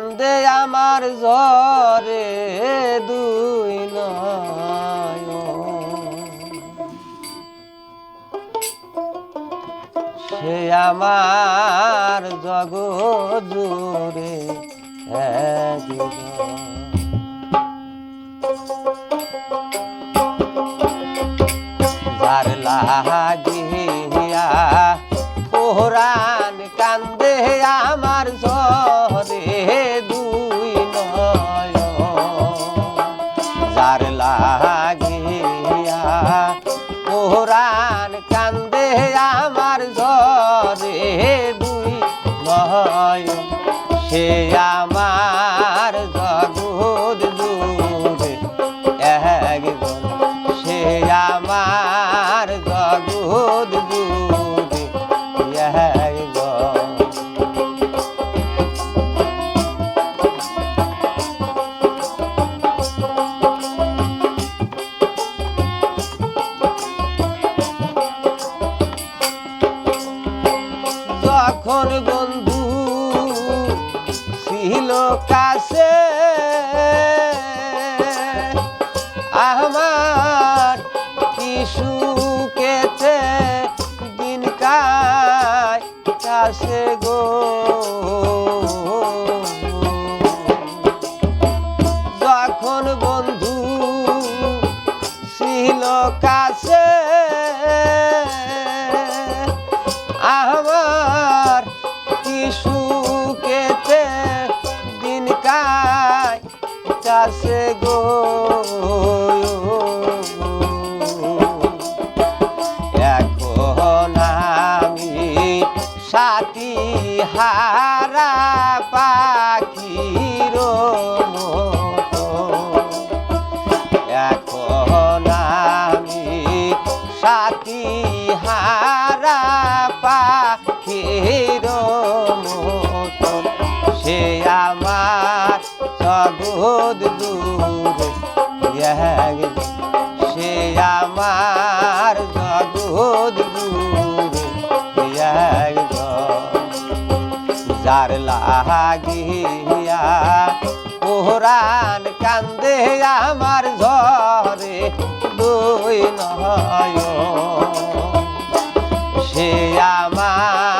কান্দে আমার ঝরে দুই নয়ন। সে আমার জগৎ জুড়ে যার লাগিয়া পোহরান ছিল কাছে। আমার কি সুখেতে দিন কায় কাছে গো। এখন আমি সাথী হারা পাখির মতন সে আমার সবুদ দূর। সে আমার লাগিয়া পোহরান কান্দে আমার ঝরে দুই নয় সে আমার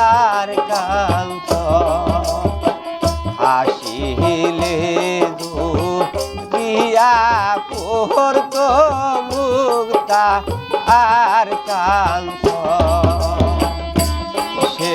তায়ার কান্ত হাসিলে দিয়া পড়ত মুক্তা আর কান্ত সে